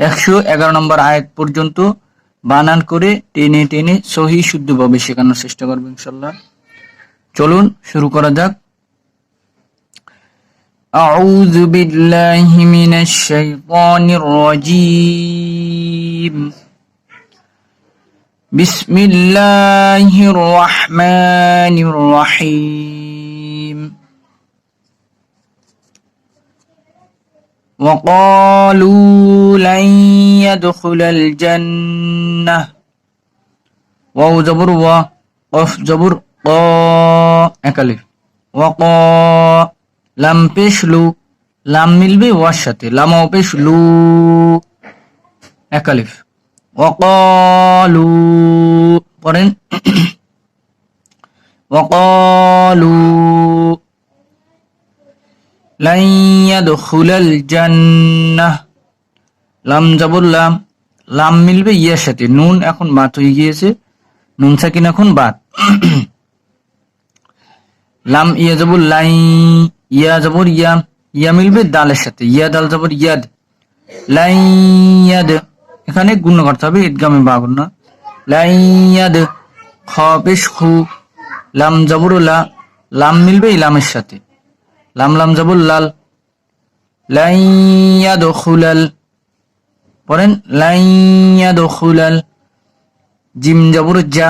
একশো এগারো নম্বর আয়াত পর্যন্ত বানান করে টেনে টেনে সহি শুদ্ধভাবে শেখানোর চেষ্টা করবো ইনশাল্লাহ চলুন শুরু করা যাক أعوذ بالله من الشيطان الرجيم بسم الله الرحمن الرحيم وقالوا لن يدخل الجنة واو زبر و قف زبر ق একালিফ وقا লাম পেশ লু লাম মিলবে ওয়ার সাথে লামাও পেশ লু একালিফ وقالوا পড়েন وقالوا লাইয়াদখুলাল জান্নাহ লাম জাবুল্লাম লাম। মিলবে ইয়ার সাথে। নুন এখন বাত হয়ে গিয়েছে। নুন সাকিন এখন বাত লাম ইয়া যাবর লাই, ইয়া যাবর ইয়া। ইয়া মিলবে দালের সাথে। ইয়া দাল যাবর ইয়াদ। লাই ইয়াদ। এখানে গুণ করতে হবে, ঈদগামে বা না। লাই ইয়াদ। খ, বেশ, খু। লাম যাবর লা। লাম মিলবে ইলামের সাথে। লাম লাম লাল। লাই ইয়াদ খুলাল পড়েন লাই ইয়াদ খুলাল জিম জাবুর যা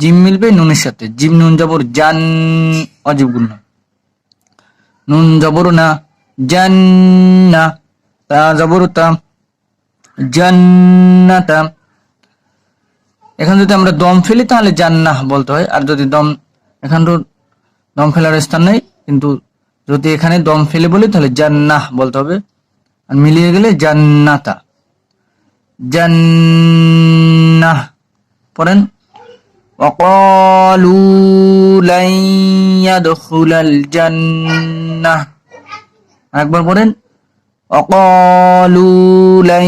জিম মিলবে নুনের সাথে। জিম নুন জাবর জান, অজীব গুণ নুন জবর না জান্না তা জবর তা জান্নাতা এখানে যদি আমরা দম ফেলি, তাহলে জান্নাহ বলতে হয়। আর যদি দম এখান তো দম ফেলার স্থান নেই, কিন্তু যদি এখানে দম ফেলে বলি তাহলে জান্নাহ বলতে হবে আর মিলিয়ে গেলে জান্নাতা জান্নাহ পড়েন وقالوا لن يدخل الجنة একবার পড়েন وقالوا لن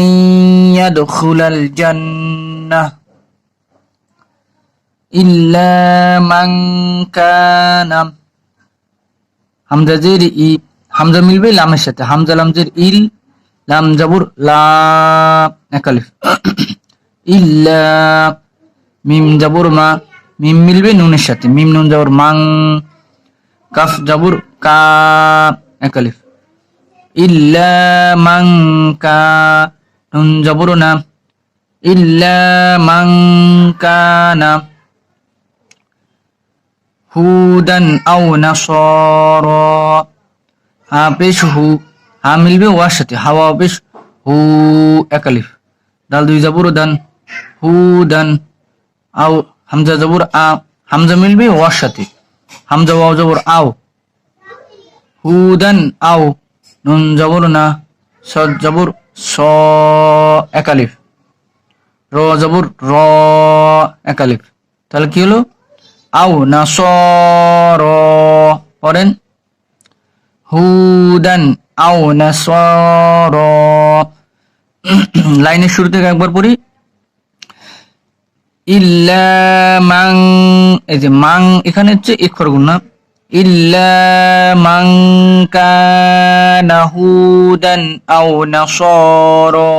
يدخل الجنة إلا من كان হামজা জের ই, হামজা মিলবে লামের সাথে। হামজা লামজের ইল, লাম জাবুর লা একালিফ ইল্লা, মিম জাবুর মা, মিম মিলবে নুনের সাথে। মিম নুন জাবুর মাং, কাফ জাবুর কা একালিফ ইল্লা মাং কা, নুন জাবুর না। ইল্লা মাং কানা হুদান আও নাসারা। হা পেশ হু। হা মিলবে ওয়ার সাথে। হাওয়া পেশ হু একালিফ দাল দুই জাবুর দান। হুদান আও হামজা জবর আ। হামজা মিলবে ওয়ার সাথে। হামজা ওয়াও জবর আও। হুদান আও। নুন জবর না। সদ জবর স একালিফ র জবর র একালিফ তাহলে কি হলো? আও না স র পড়েন। হুদান আও না স লাইনের শুরু থেকে একবার পড়ি। ইল্লা মাং, এই যে মাং এখানে হচ্ছে ইকফর গুণ না। ইল্লা মাং কানা হুদান আও নাসারা।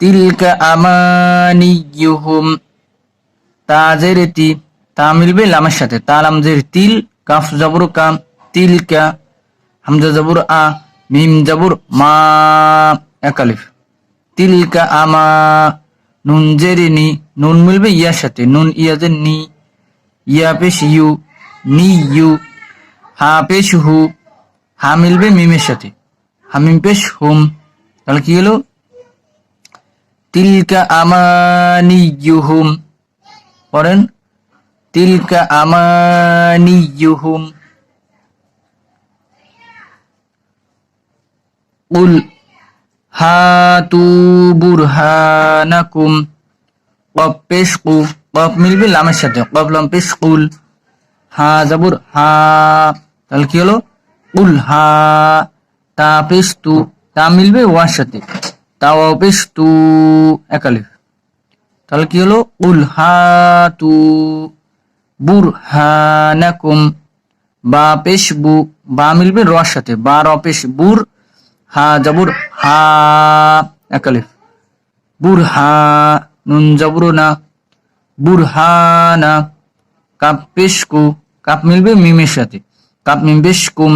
তিলকা আমানিয়ুহুম। তাজের তি তা মিলবে লামের সাথে। তা লামজের তিল, কাফ জবর কাম তিলকা হামজা জবর আ, মিম জবর মা একালিফ তিলকা আমা নুন জেরে নি, নুন মিলবে ইয়ার সাথে। নুন ইয়াদের নি, ইয়া পেশ ইউ, নি ইউ, হা পেশ হু, হা মিলবে মিমের সাথে। হামিম পেশ হুম। তাহলে কি হলো? তিলকা আমানিয়ুহুম পড়েন, তিলকা আমানিয়ুহুম উল হাতু বুরহানাকুম। কপ পেশ কু কপ মিলবে লামের সাথে কপ লাম পেশ কুল হা জাবুর হা, তাহলে কি হলো? উল হা, তা পেশ তু মিলবে ওয়ার সাথে তা ওয়া পেশ তু একালিফ। তাহলে কি হলো? উল হাতু বুরহানাকুম। বা পেশ বু বা মিলবে রর সাথে। বা র পেশ বুর হা জাবুর, হা একালিফ বুর হা নুন জাবুর না। বুর না কাপ পেশ কু কাপ মিলবে মিমের সাথে। কাপ মিম পেশ কুম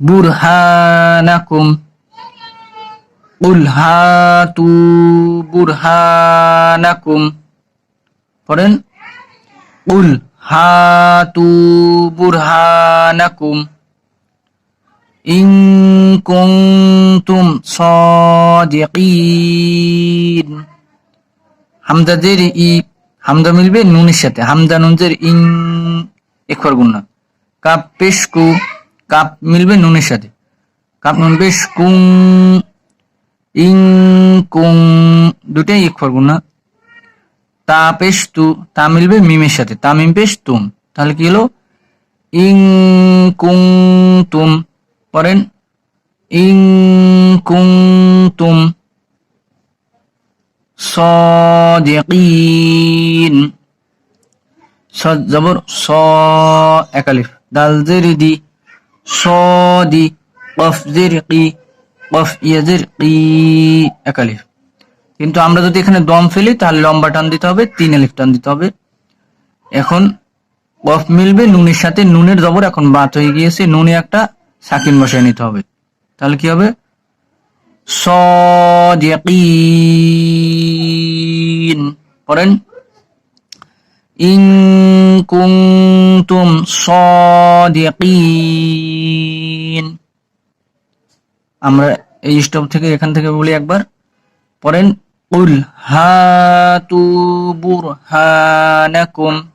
বুর হা না কুম উল হাতু বুরহানাকুম পড়েন উল হাতু বুরহানাকুম ইন কুনতুম সাদিকিন হামজাদের ই হামজা মিলবে নুনের সাথে, হামজা নুনজের ইং একবার গুণ না। কাপ পেশ কু, কাপ মিলবে নুনের সাথে। কাপ নুন পেশ কুং ইং কুং দুটাই ইকফর গুণ না। তা পেশ তু তা মিলবে মিমের সাথে। তা মিম পেশ তুম তাহলে কি হলো? ইং কুং তুম পড়েন। ইং কুং তুম সদ জবর, স একালিফ দাল জেরি দি কফ জেরি কি কফ ইয়াজের কি একালিফ কিন্তু আমরা যদি এখানে দম ফেলি, তাহলে লম্বা টান দিতে হবে, তিন আলিফ টান দিতে হবে। এখন কফ মিলবে নুনের সাথে। নুনের জবর এখন বাত হয়ে গিয়েছে। নুনে একটা সাকিন বসায় নিতে হবে। তাহলে কি হবে? সদিকিন। পড়েন। ইন কুনতুম সদিকিন। আমরা এই স্টপ থেকে এখান থেকে বলি একবার পড়েন উল হাতু বুরহানাকুম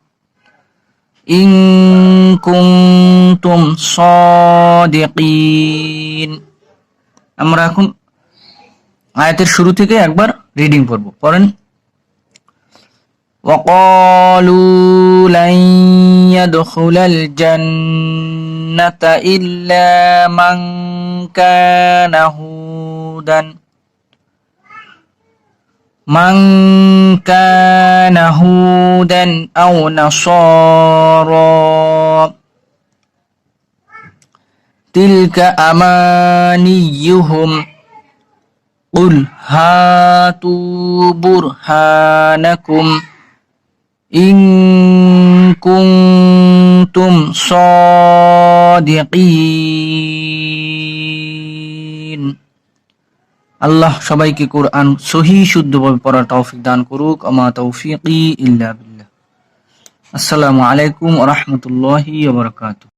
ইন কুনতুম সাদিকিন আমরা এখন আয়াতের শুরু থেকে একবার রিডিং পড়ব পড়েন وقالوا لن يدخل الجنة إلا من كان dan mangkana hudan au nasara. Tilka amaniyuhum. Qul hatu burhanakum. In kuntum sadiqin. আল্লাহ সবাইকে কোরআন সহি, শুদ্ধভাবে পড়ার তৌফিক দান করুক। আমা তৌফিক ইল্লা বিল্লাহ। আসসালামু আলাইকুম রাহমাতুল্লাহি ওয়া বারাকাতুহু।